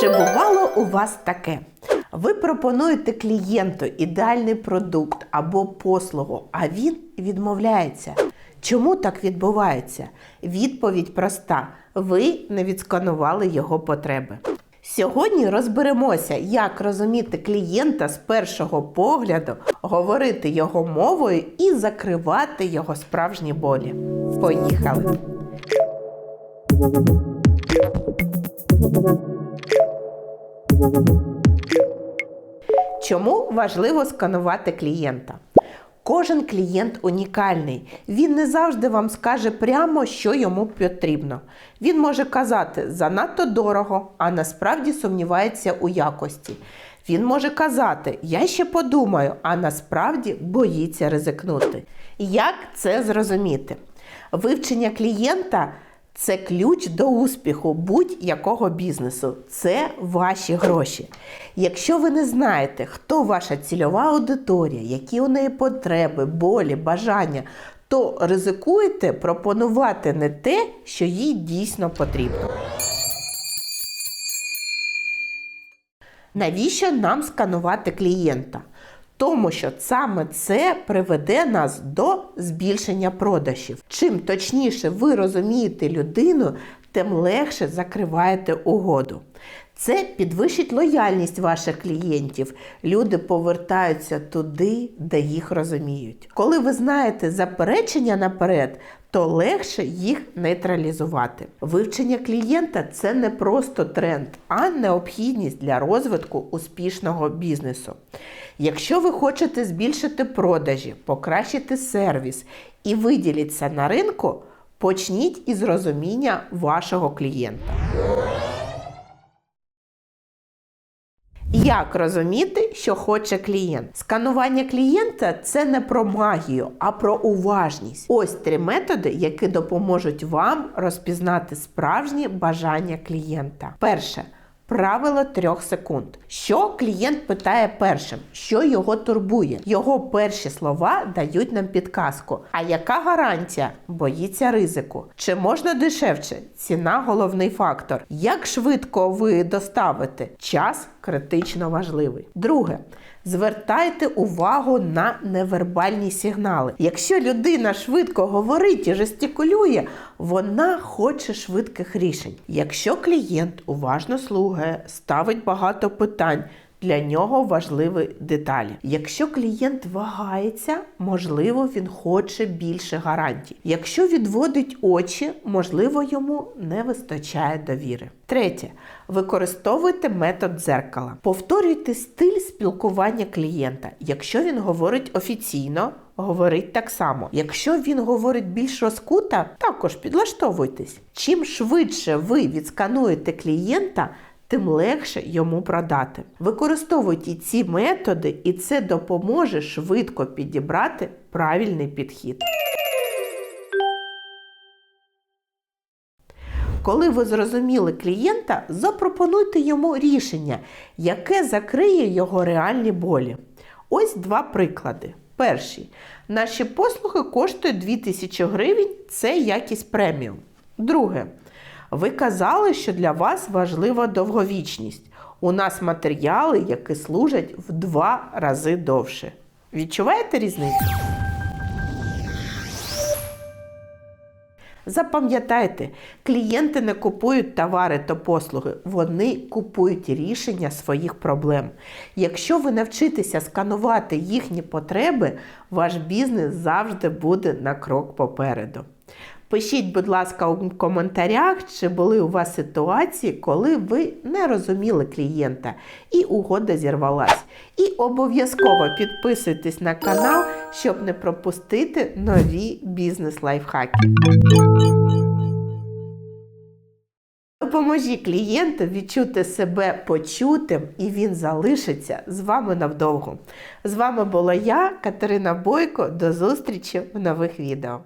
Чи бувало у вас таке? Ви пропонуєте клієнту ідеальний продукт або послугу, а він відмовляється. Чому так відбувається? Відповідь проста: ви не відсканували його потреби. Сьогодні розберемося, як розуміти клієнта з першого погляду, говорити його мовою і закривати його справжні болі. Поїхали! Чому важливо сканувати клієнта? Кожен клієнт унікальний. Він не завжди вам скаже прямо, що йому потрібно. Він може казати занадто дорого, а насправді сумнівається у якості. Він може казати Я ще подумаю, а насправді боїться ризикнути. Як це зрозуміти? Вивчення клієнта це ключ до успіху будь-якого бізнесу. Це ваші гроші. Якщо ви не знаєте, хто ваша цільова аудиторія, які у неї потреби, болі, бажання, то ризикуєте пропонувати не те, що їй дійсно потрібно. Навіщо нам сканувати клієнта? Тому що саме це приведе нас до збільшення продажів. Чим точніше ви розумієте людину, тим легше закриваєте угоду. Це підвищить лояльність ваших клієнтів. Люди повертаються туди, де їх розуміють. Коли ви знаєте заперечення наперед, то легше їх нейтралізувати. Вивчення клієнта це не просто тренд, а необхідність для розвитку успішного бізнесу. Якщо ви хочете збільшити продажі, покращити сервіс і виділитися на ринку, почніть із розуміння вашого клієнта. Як розуміти, що хоче клієнт? Сканування клієнта це не про магію, а про уважність. Ось три методи, які допоможуть вам розпізнати справжні бажання клієнта. Перше. Правило трьох секунд. Що клієнт питає першим, що його турбує? Його перші слова дають нам підказку. А яка гарантія? Боїться ризику. Чи можна дешевше? Ціна головний фактор. Як швидко ви доставите? Час критично важливий. Друге. Звертайте увагу на невербальні сигнали. Якщо людина швидко говорить і жестикулює, вона хоче швидких рішень. Якщо клієнт уважно слухає, ставить багато питань. Для нього важливі деталі. Якщо клієнт вагається, можливо, він хоче більше гарантій. Якщо відводить очі, можливо, йому не вистачає довіри. Третє. Використовуйте метод дзеркала. Повторюйте стиль спілкування клієнта. Якщо він говорить офіційно, говорить так само. Якщо він говорить більш розкута, також підлаштовуйтесь. Чим швидше ви відскануєте клієнта, тим легше йому продати. Використовуйте ці методи, і це допоможе швидко підібрати правильний підхід. Коли ви зрозуміли клієнта, запропонуйте йому рішення, яке закриє його реальні болі. Ось два приклади. Перший. Наші послуги коштують 2000 гривень, це якість преміум. Друге. Ви казали, що для вас важлива довговічність. У нас матеріали, які служать в два рази довше. Відчуваєте різницю? Запам'ятайте, клієнти не купують товари та послуги, вони купують рішення своїх проблем. Якщо ви навчитеся сканувати їхні потреби, ваш бізнес завжди буде на крок попереду. Пишіть, будь ласка, у коментарях, чи були у вас ситуації, коли ви не розуміли клієнта і угода зірвалась. І обов'язково підписуйтесь на канал, щоб не пропустити нові бізнес-лайфхаки. Допоможіть клієнту відчути себе почутим, і він залишиться з вами навдовго. З вами була я, Катерина Бойко. До зустрічі в нових відео.